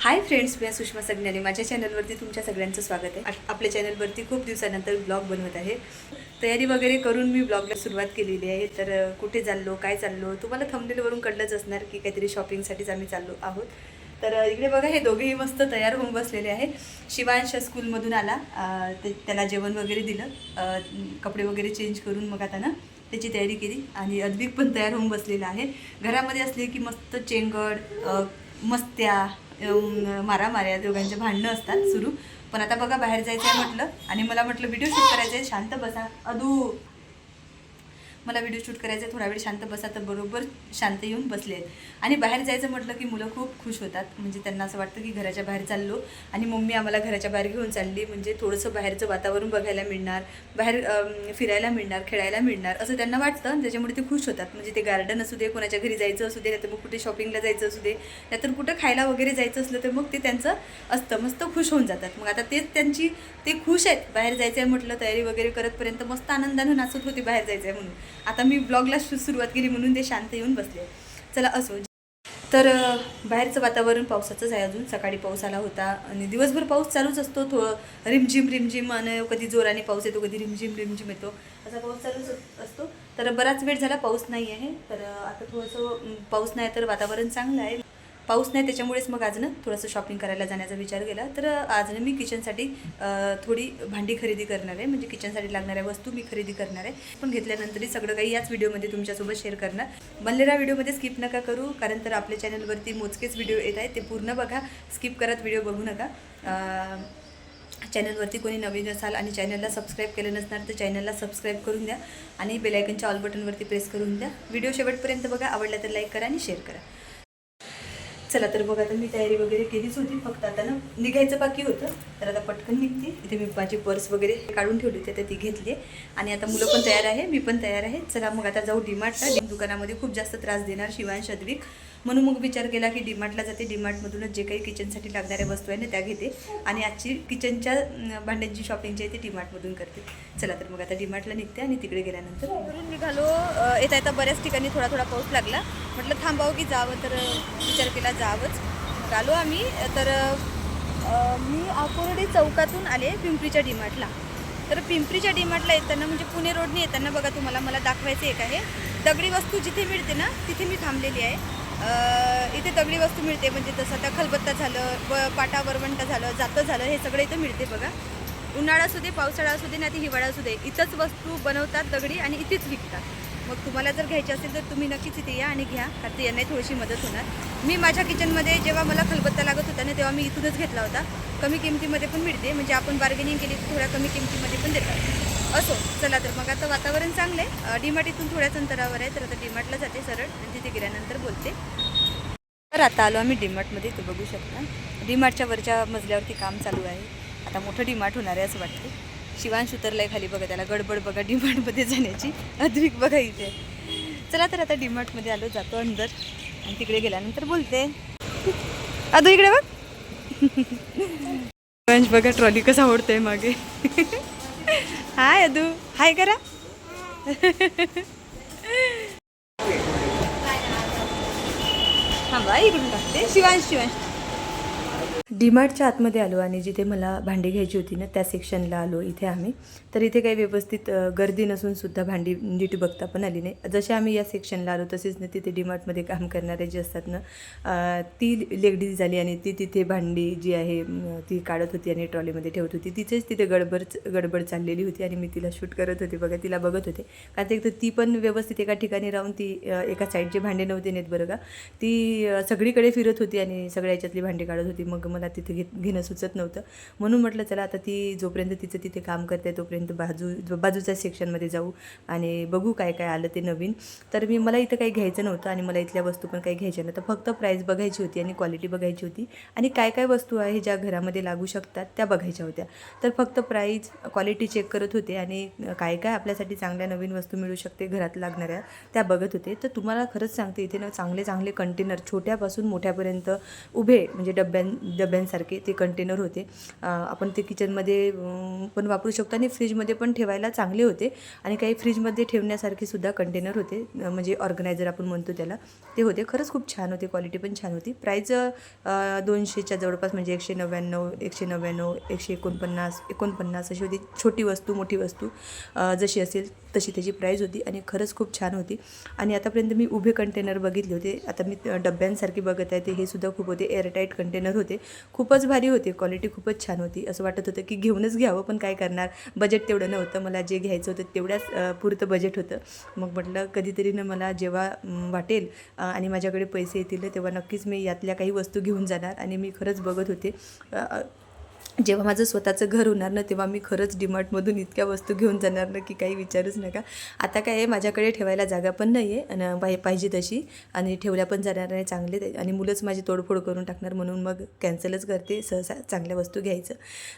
Hi friends मी सुषमा सज्ञानी माझ्या चॅनलवरती तुमच्या सगळ्यांचं स्वागत आहे. आपल्या चॅनलवरती खूप दिवसानंतर ब्लॉग बनवत आहे. तयारी वगैरे करून मी ब्लॉगला सुरुवात केलेली आहे. तर कुठे चाललो काय चाललो तुम्हाला थंबनेलवरून कळलंच असणार की काहीतरी शॉपिंगसाठीच आम्ही चाललो आहोत. तर इकडे बघा हे दोघेही मस्त तयार होऊन बसलेले आहे. शिवांश स्कूलमधून आला. ते त्याला जेवण वगैरे दिलं. कपडे वगैरे चेंज करून मग आता ना त्याची तयारी केली. आणि अद्विक पण तयार होऊन बसलेला आहे. घरामध्ये असले की मस्त चेंगड मस्त्या मारामाऱ्या दोघांचे भांडणं असतात सुरू. पण आता बघा बाहेर जायचं आहे म्हटलं आणि मला म्हटलं व्हिडिओ शूट करायचं आहे शांत बसा. अदू मला व्हिडिओ शूट करायचा आहे थोडा वेळ शांत बसा तर बरोबर शांत येऊन बसले आहेत. आणि बाहेर जायचं म्हटलं की मुलं खूप खुश होतात. म्हणजे त्यांना असं वाटतं की घराच्या बाहेर चाललो आणि मम्मी आम्हाला घराच्या बाहेर घेऊन चालली. म्हणजे थोडंसं बाहेरचं वातावरण बघायला मिळणार बाहेर फिरायला मिळणार खेळायला मिळणार असं त्यांना वाटतं. त्याच्यामुळे ते खुश होतात. म्हणजे ते गार्डन असू दे कोणाच्या घरी जायचं असू दे नाहीतर मग कुठे शॉपिंगला जायचं असू दे नाहीतर कुठं खायला वगैरे जायचं असलं तर मग ते त्यांचं असतं मस्त खुश होऊन जातात. मग आता तेच त्यांची ते खुश आहेत. बाहेर जायचं आहे म्हटलं तयारी वगैरे करतपर्यंत मस्त आनंदानं नाचत होते बाहेर जायचं आहे म्हणून. आता मी ब्लॉगला सुरुवात केली म्हणून ते शांत येऊन बसले. चला असो. तर बाहेरचं वातावरण पावसाचंच आहे अजून. सकाळी पाऊस आला होता आणि दिवसभर पाऊस चालूच असतो. थोडं रिमझिम रिमझिम आणि कधी जोराने पाऊस येतो कधी रिमझिम रिमझिम येतो. असा पाऊस चालूच असतो. तर बराच वेळ झाला पाऊस नाही आहे. तर आता थोडंसं पाऊस नाही तर वातावरण चांगलं आहे. पाऊस नाही त्याच्यामुळेच मग आज ना थोडंसं शॉपिंग करायला जाण्याचा विचार केला. तर आज ना मी किचनसाठी थोडी भांडी खरेदी करणार आहे. म्हणजे किचनसाठी लागणाऱ्या वस्तू मी खरेदी करणार आहे. पण घेतल्यानंतरही सगळं काही याच व्हिडिओमध्ये तुमच्यासोबत शेअर करणार. बनलेला व्हिडिओमध्ये स्किप नका करू कारण तर आपल्या चॅनलवरती मोजकेच व्हिडिओ येत आहेत. ते पूर्ण बघा स्किप करत व्हिडिओ बघू नका. चॅनलवरती कोणी नवीन असाल आणि चॅनलला सबस्क्राईब केलं नसणार तर चॅनलला सबस्क्राईब करून द्या. आणि बेलायकनच्या ऑल बटनवरती प्रेस करून द्या. व्हिडिओ शेवटपर्यंत बघा. आवडला तर लाईक करा आणि शेअर करा. चला तर बघा आता मी तयारी वगैरे केलीच होती फक्त आता ना निघायचं बाकी होतं. तर आता पटकन निघते. इथे मी माझी पर्स वगैरे काढून ठेवली होती तर ती घेतली आणि आता मुलं पण तयार आहे मी पण तयार आहे. चला मग आता जाऊ डीमार्टला डी दुकानामध्ये खूप जास्त त्रास देणार शिवांश अद्विक म्हणून मग विचार केला की डीमार्टला जाते. डीमार्टमधूनच जे काही किचनसाठी लागणाऱ्या वस्तू आहे ना त्या घेते. आणि आजची किचनच्या भांड्यांची शॉपिंग जी आहे ती डीमार्टमधून करते. चला तर मग आता डीमार्टला निघते आणि तिकडे गेल्यानंतर घरून निघालो. येता येता बऱ्याच ठिकाणी थोडा थोडा पाऊस लागला. म्हटलं थांबावं की जावं तर विचार केला जा जावंच आलो आम्ही. तर मी आकुर्डी चौकातून आले पिंपरीच्या डीमार्टला. तर पिंपरीच्या डीमार्टला येताना म्हणजे पुणे रोडने येताना बघा तुम्हाला मला दाखवायचं एक आहे. दगडी वस्तू जिथे मिळते ना तिथे मी थांबलेली आहे. इथे दगडी वस्तू मिळते म्हणजे जसं आता खलबत्ता झालं व पाटा वरवंटा झालं जातं झालं हे सगळं इथं मिळते बघा. उन्हाळा असू दे पावसाळा असू दे ना ते हिवाळा असू दे इथंच वस्तू बनवतात दगडी आणि इथेच विकतात. मग तुम्हाला जर घ्यायची असेल तर तुम्ही नक्कीच इथे या आणि घ्या कारण ते यांनाही थोडीशी मदत होणार. मी माझ्या किचनमध्ये जेव्हा मला खलबत्ता लागत होता ना तेव्हा मी इथूनच घेतला होता. कमी किमतीमध्ये पण मिळते म्हणजे आपण बार्गेनिंग केली तर थोड्या कमी किमतीमध्ये पण देतात. असो चला तर मग आता वातावरण चांगलं आहे. डीमार्ट इथून थोड्याच अंतरावर आहे तर आता डीमार्टला जाते सरळ आणि तिथे गेल्यानंतर बोलते. तर आता आलो आम्ही डीमार्टमध्ये इथं बघू शकता. डीमार्टच्या वरच्या मजल्यावरती काम चालू आहे. आता मोठं डीमार्ट होणार आहे असं वाटतं शिवांश उतरलाय खाली बघा त्याला गडबड बघा डिमार्टमध्ये जाण्याची. अद्विक बघा इथे. चला तर आता डीमार्टमध्ये आलो जातो अंदर. आणि तिकडे गेल्यानंतर बोलते. अदू इकडे बघ. शिवांश बघा ट्रॉली कसं आवडतंय मागे. हाय अदू. हाय करा. थांबा इकडून टाकते. शिवांश शिवांश. डीमार्टच्या आतमध्ये आलो आणि जिथे मला भांडी घ्यायची होती ना त्या सेक्शनला आलो इथे आम्ही. तर इथे काही व्यवस्थित गर्दी नसून सुद्धा भांडी नीट बघता पण आली नाही. जसे आम्ही या सेक्शनला आलो तसेच ना तिथे डीमार्टमध्ये काम करणारे जे असतात ना ती लेडीज झाली आणि ती तिथे भांडी जी आहे ती काढत होती आणि ट्रॉलीमध्ये ठेवत होती. तिचेच तिथे गडबड गडबड चाललेली होती आणि मी तिला शूट करत होते बघा तिला बघत होते. कारण ते ती पण व्यवस्थित एका ठिकाणी राहून ती एका साईडचे भांडे नव्हते नेत बरं का. ती सगळीकडे फिरत होती आणि सगळ्या याच्यातली भांडी काढत होती. मग मला तिथे घेत घेणं सुचत नव्हतं. म्हणून म्हटलं चला आता ती जोपर्यंत तिचं तिथे काम करते तोपर्यंत बाजू बाजूच्या सेक्शनमध्ये जाऊ आणि बघू काय काय आलं ते नवीन. तर मी मला इथं काही घ्यायचं नव्हतं आणि मला इथल्या वस्तू पण काही घ्यायच्या नव्हतं फक्त प्राईस बघायची होती आणि क्वालिटी बघायची होती आणि काय काय वस्तू आहे ज्या घरामध्ये लागू शकतात त्या बघायच्या होत्या. तर फक्त प्राईज क्वालिटी चेक करत होते आणि काय काय आपल्यासाठी चांगल्या नवीन वस्तू मिळू शकते घरात लागणाऱ्या त्या बघत होते. तर तुम्हाला खरंच सांगते इथे ना चांगले चांगले कंटेनर छोट्यापासून मोठ्यापर्यंत उभे म्हणजे डब्यां डब्यांसारखे ते कंटेनर होते. आपण ते किचनमध्ये पण वापरू शकतो आणि फ्रीजमध्ये पण ठेवायला चांगले होते. आणि काही फ्रीजमध्ये ठेवण्यासारखे सुद्धा कंटेनर होते. म्हणजे ऑर्गनायझर आपण म्हणतो त्याला. ते होते. खरंच खूप छान होते. क्वालिटी पण छान होती. प्राईज दोनशेच्या जवळपास म्हणजे एकशे नव्याण्णव एकशे नव्याण्णव एकशे एकोणपन्नास एकोणपन्नास अशी होती. छोटी वस्तू मोठी वस्तू जशी असेल तशी त्याची प्राईज होती आणि खरंच खूप छान होती. आणि आतापर्यंत मी उभे कंटेनर बघितले होते. आता मी डब्यांसारखे बघत आहे. ते हे सुद्धा खूप होते. एअरटाईट कंटेनर होते. खूपच भारी होते. क्वालिटी खूपच छान होती. असं वाटत होतं की घेऊनच घ्यावं पण काय करणार? बजेट तेवढं नव्हतं. मला जे घ्यायचं होतं तेवढ्याच पुरतं बजेट होतं. मग म्हटलं कधीतरीनं मला जेव्हा वाटेल आणि माझ्याकडे पैसे येतील तेव्हा नक्कीच मी यातल्या काही वस्तू घेऊन जाणार. आणि मी खरंच बघत होते. जेव्हा माझं स्वतःचं घर होणार ना तेव्हा मी खरंच डिमार्टमधून इतक्या वस्तू घेऊन जाणार ना की काही विचारूच नका. आता काय आहे माझ्याकडे ठेवायला जागा पण नाही आहे आणि पाहि पाहिजे तशी. आणि ठेवल्या पण जाणार नाही चांगले आणि मुलंच माझी तोडफोड करून टाकणार म्हणून मग कॅन्सलच करते सहसा चांगल्या वस्तू घ्यायचं.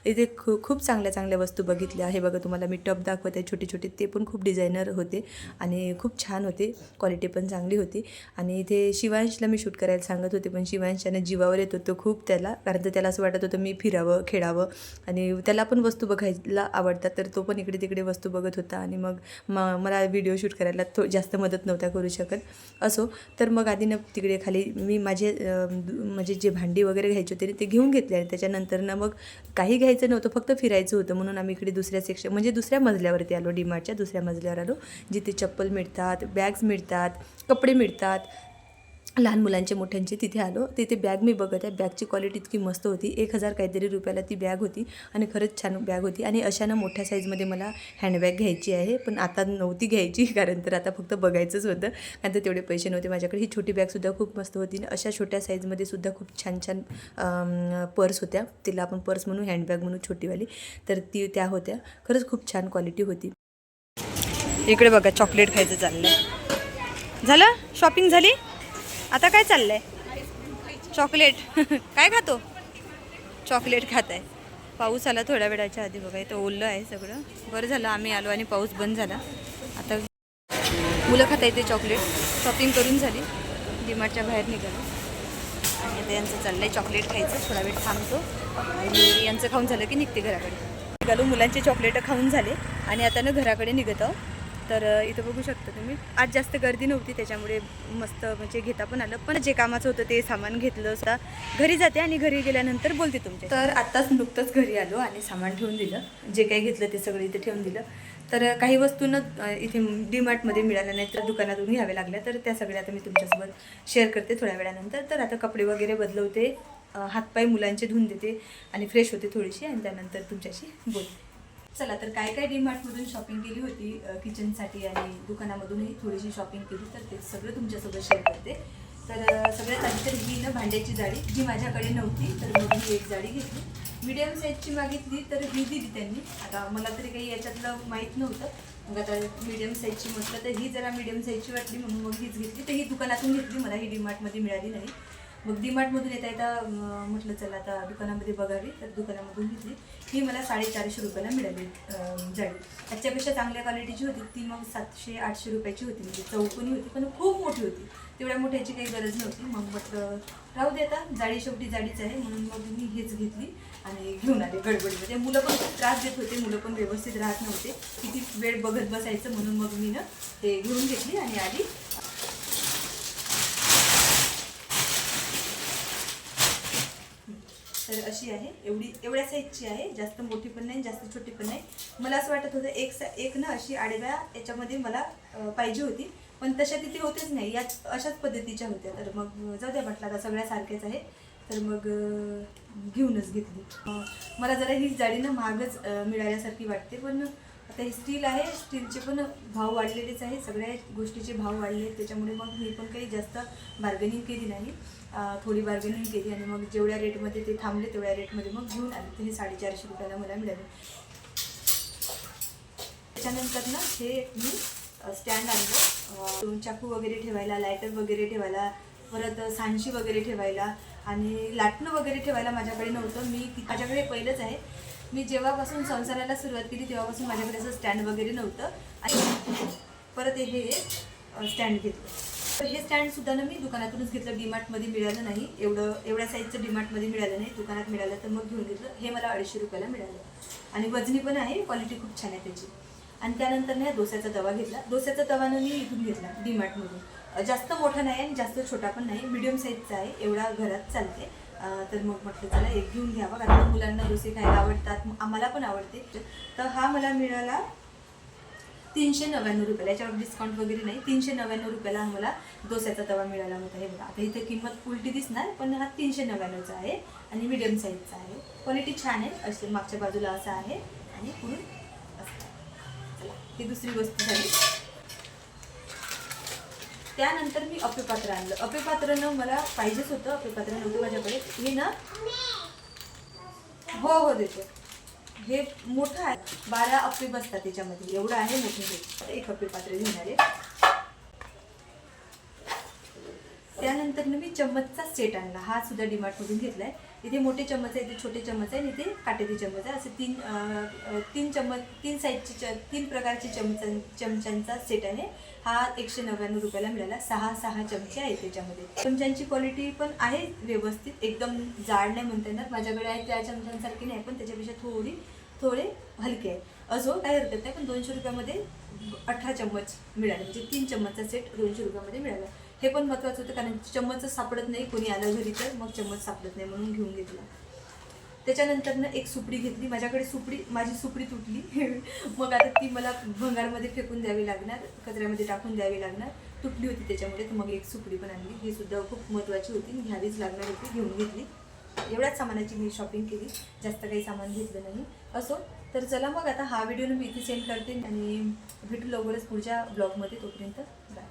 इथे खू खूप चांगल्या चांगल्या वस्तू बघितल्या आहे बघा तुम्हाला. मी टप दाखवते छोटे छोटे ते पण खूप डिझायनर होते. आणि खूप छान होते क्वालिटी पण चांगली होती. आणि इथे शिवांशला मी शूट करायला सांगत होते पण शिवांशाने जीवावर येत होतो खूप त्याला कारण तर त्याला असं वाटत होतं मी फिरावं खेळ खेळावं. आणि त्याला पण वस्तू बघायला आवडतात तर तो पण इकडे तिकडे वस्तू बघत होता. आणि मग म मला व्हिडिओ शूट करायला तो जास्त मदत नव्हता करू शकत. असो तर मग आधी ना तिकडे खाली मी माझे म्हणजे जे भांडी वगैरे घ्यायचे होते ते घेऊन घेतले. आणि त्याच्यानंतर ना मग काही घ्यायचं नव्हतं फक्त फिरायचं होतं. म्हणून आम्ही इकडे दुसऱ्या सेक्शन म्हणजे दुसऱ्या मजल्यावरती आलो डीमार्टच्या दुसऱ्या मजल्यावर आलो जिथे चप्पल मिळतात बॅग्स मिळतात कपडे मिळतात. लहान मुलांचे मोठ्यांचे तिथे आलो. तिथे बॅग मी बघत आहे. बॅगची क्वालिटी इतकी मस्त होती. एक हजार काहीतरी रुपयाला ती बॅग होती आणि खरंच छान बॅग होती. आणि अशा ना मोठ्या साईजमध्ये मला हँडबॅग घ्यायची आहे. पण आता नव्हती घ्यायची कारण तर आता फक्त बघायचंच होतं. कारण तर तेवढे पैसे नव्हते माझ्याकडे. ही छोटी बॅगसुद्धा खूप मस्त होती. आणि अशा छोट्या साईजमध्ये सुद्धा खूप छान छान पर्स होत्या. तिला आपण पर्स म्हणू हँडबॅग म्हणू छोटीवाली. तर ती त्या होत्या. खरंच खूप छान क्वालिटी होती. इकडे बघा चॉकलेट खायचं चाललं झालं? शॉपिंग झाली? आता काय चाललंय? चॉकलेट. काय खातो? चॉकलेट खात आहे पाऊस आला थोड्या वेळाच्या आधी बघा इथं ओललं आहे सगळं. बरं झालं आम्ही आलो आणि पाऊस बंद झाला. आता मुलं खाता येते चॉकलेट. शॉपिंग करून झाली. डीमार्टच्या बाहेर निघालो. आणि आता यांचं चाललंय चॉकलेट खायचं. थोडा वेळ थांबतो. आणि यांचं खाऊन झालं की निघते घराकडे. निघालो मुलांचे चॉकलेटं खाऊन झाले. आणि आता ना घराकडे निघत आहोत. तर इथं बघू शकता तुम्ही. आज जास्त गर्दी नव्हती त्याच्यामुळे मस्त म्हणजे घेता पण आलं. पण जे कामाचं होतं ते सामान घेतलं असता घरी जाते आणि घरी गेल्यानंतर बोलते तुमचे तर आत्ताच नुकतंच घरी आलो आणि सामान ठेवून दिलं. जे काही घेतलं ते सगळं इथे ठेवून दिलं. तर काही वस्तूंना इथे डीमार्टमध्ये मिळाल्या नाही तर दुकानातून घ्याव्या लागल्या. तर त्या सगळ्या आता मी तुमच्यासोबत शेअर करते थोड्या वेळानंतर. तर आता कपडे वगैरे बदलवते. हातपाय मुलांचे धुवून देते आणि फ्रेश होते थोडीशी आणि त्यानंतर तुमच्याशी बोलते. चला तर काय काय डीमार्टमधून शॉपिंग केली होती किचनसाठी आणि दुकानामधूनही थोडीशी शॉपिंग केली तर ते सगळं तुमच्यासोबत शेअर करते. तर सगळ्यात आधी तर ही ना भांड्याची जाळी जी माझ्याकडे नव्हती तर मग ही एक जाळी घेतली. मीडियम साईजची मागितली तर ही दिली त्यांनी. आता मला तरी काही याच्यातलं माहीत नव्हतं. मग आता मीडियम साईजची म्हटलं तर ही जरा मीडियम साईजची वाटली म्हणून मग हीच घेतली. तर ही दुकानातून घेतली मला ही डीमार्टमध्ये मिळाली नाही. मग डीमार्टमधून येता येता म्हटलं चला आता दुकानामध्ये बघावी. तर दुकानामधून घेतली. ही मला साडेचारशे रुपयाला मिळाली जाईल जाळी त्याच्यापेक्षा चांगल्या क्वालिटीची होती. ती मग सातशे आठशे रुपयाची होती. म्हणजे चौकोनी होती पण खूप मोठी होती. तेवढ्या मोठ्याची काही गरज नव्हती. मग म्हटलं राहू दे आता. जाळी शेवटी जाळीच आहे. म्हणून मग मी हेच घेतली आणि घेऊन आले गडबडीमध्ये. म्हणजे मुलं पण खूप त्रास देत होते. मुलं पण व्यवस्थित राहत नव्हते. किती वेळ बघत बसायचं म्हणून मग मी ना ते घेऊन घेतली आणि आली. तर अशी आहे एवढी एवढ्या साईजची आहे जास्त मोठी पण नाही जास्त छोटी पण नाही. मला असं वाटत होतं एक सा एक ना अशी आडव्या याच्यामध्ये मला पाहिजे होती. पण तशा तिथे होतेच नाही याच अशाच पद्धतीच्या होत्या. तर मग जाऊ द्या म्हटलं आता सगळ्या सारख्याच आहे. तर मग घेऊनच घेतली. मला जरा ही जाडी ना महागच मिळाल्यासारखी वाटते पण आता हे स्टील आहे स्टीलचे पण भाव वाढलेलेच आहे सगळ्या गोष्टीचे भाव वाढले आहेत. त्याच्यामुळे मग मी पण काही जास्त बार्गेनिंग केली नाही. थोडी बार्गेनिंग केली आणि मग जेवढ्या रेटमध्ये ते थांबले तेवढ्या रेटमध्ये मग घेऊन आले. तर हे साडेचारशे रुपयाला मला मिळाले. त्याच्यानंतर ना हे मी स्टँड आणलं. चाकू वगैरे ठेवायला लायटर वगैरे ठेवायला परत सांडशी वगैरे ठेवायला आणि लाटणं वगैरे ठेवायला माझ्याकडे नव्हतं. मी माझ्याकडे पहिलंच आहे. मी जेव्हापासून संसाराला सुरुवात केली तेव्हापासून माझ्याकडे असं स्टँड वगैरे नव्हतं. आणि परत हे स्टँड घेतलं. तर हे स्टँडसुद्धा ना मी दुकानातूनच घेतलं. डीमार्टमध्ये मिळालं नाही. एवढं एवढ्या साईजचं डीमार्टमध्ये मिळालं नाही. दुकानात मिळालं तर मग घेऊन घेतलं. हे मला अडीचशे रुपयाला मिळालं. आणि वजनी पण आहे. क्वालिटी खूप छान आहे त्याची. आणि त्यानंतर ना डोस्याचा तवा घेतला. डोस्याचा तवा मी इथून घेतला डीमार्टमधून. जास्त मोठा नाही आणि जास्त छोटा पण नाही. मिडियम साईजचा आहे. एवढा घरात चालते. तर मग म्हटलं चला एक घेऊन घ्यावा कारण मुलांना डोसे खायला आवडतात मग आम्हाला पण आवडते. तर हा मला मिळाला तीनशे नव्याण्णव रुपयाला. याच्यावर डिस्काउंट वगैरे नाही तीनशे नव्याण्णव रुपयाला आम्हाला डोस्याचा तवा मिळाला होता. हे बघा आता इथे किंमत उलटी दिसणार पण हा तीनशे नव्याण्णवचा आहे आणि मिडियम साईजचा आहे. क्वालिटी छान आहे असे मागच्या बाजूला असा आहे आणि पुढून असं. ही दुसरी वस्तू झाली. त्यानंतर मी अपेपात्र आणलं. अपेपात्रनं मला पाहिजेच होतं. अपेपात्र नव्हतं माझ्याकडे. हे ना हो हो देते. हे मोठं आहे. बारा अप्पे बसतात त्याच्यामध्ये. एवढं आहे मोठं हे. एक अप्पे पात्र घेणार आहे त्यानंतर मी चम्मचचा सेट आणला. हा सुद्धा डिमार्टमधून घेतला आहे इथे मोठे चम्मच आहे इथे छोटे चम्मच आहे आणि इथे काटेरी चम्मच आहे. असे तीन तीन चम्मच तीन साईजचे च तीन प्रकारचे चमच चमच्यांचा सेट आहे. हा एकशे नव्याण्णव रुपयाला मिळाला. सहा सहा चमचे आहेत त्याच्यामध्ये. चमच्यांची क्वालिटी पण आहे व्यवस्थित. एकदम जाड नाही म्हणता येणार. माझ्याकडे आहे त्या चमच्यांसारखी नाही पण त्याच्यापेक्षा थोडी थोडे हलके आहे असो काही हरकत नाही पण दोनशे रुपयामध्ये अठरा चम्मच मिळाले. म्हणजे तीन चम्मचचा सेट दोनशे रुपयामध्ये मिळाला. हे पण महत्त्वाचं होतं कारण चम्मचच सापडत नाही कोणी आलं घरी तर मग चम्मच सापडत नाही म्हणून घेऊन घेतला. त्याच्यानंतरनं एक सुपडी घेतली माझ्याकडे सुपडी माझी सुपडी तुटली. मग आता ती मला भंगारमध्ये फेकून द्यावी लागणार कचऱ्यामध्ये टाकून द्यावी लागणार. तुटली होती त्याच्यामुळे तर मग एक सुपडी पण आणली. ही सुद्धा खूप महत्त्वाची होती घ्यावीच लागणार होती घेऊन घेतली. एवढ्याच सामानाची मी शॉपिंग केली जास्त काही सामान घेतलं नाही. असो तर चला मग आता हा व्हिडिओ मी इथे सेंड करते आणि भेटू लवकरच पुढच्या ब्लॉगमध्ये तोपर्यंत. बाय